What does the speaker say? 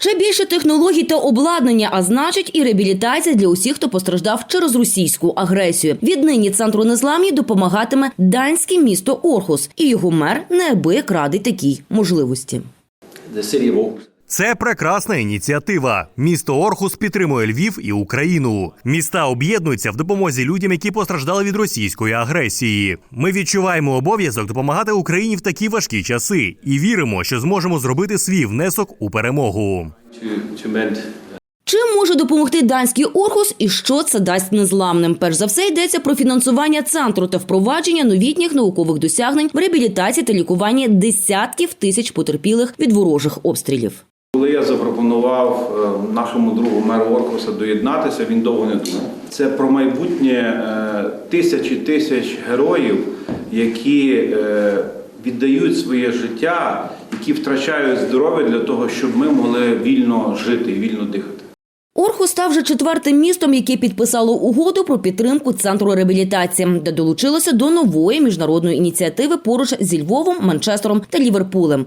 Ще більше технологій та обладнання, а значить і реабілітація для усіх, хто постраждав через російську агресію. Віднині центру незламні допомагатиме данське місто Орхус, і його мер неабияк радий такій можливості. Це прекрасна ініціатива. Місто Орхус підтримує Львів і Україну. Міста об'єднуються в допомозі людям, які постраждали від російської агресії. Ми відчуваємо обов'язок допомагати Україні в такі важкі часи і віримо, що зможемо зробити свій внесок у перемогу. Чим може допомогти данський Орхус і що це дасть незламним? Перш за все йдеться про фінансування центру та впровадження новітніх наукових досягнень в реабілітації та лікуванні десятків тисяч потерпілих від ворожих обстрілів. Коли я запропонував е, нашому другу меру Оркуса доєднатися, він довго не думав. Це про майбутнє е, тисячі тисяч героїв, які е, віддають своє життя, які втрачають здоров'я для того, щоб ми могли вільно жити і вільно дихати. Орхус став вже четвертим містом, яке підписало угоду про підтримку центру реабілітації, де долучилося до нової міжнародної ініціативи поруч зі Львовом, Манчестером та Ліверпулем.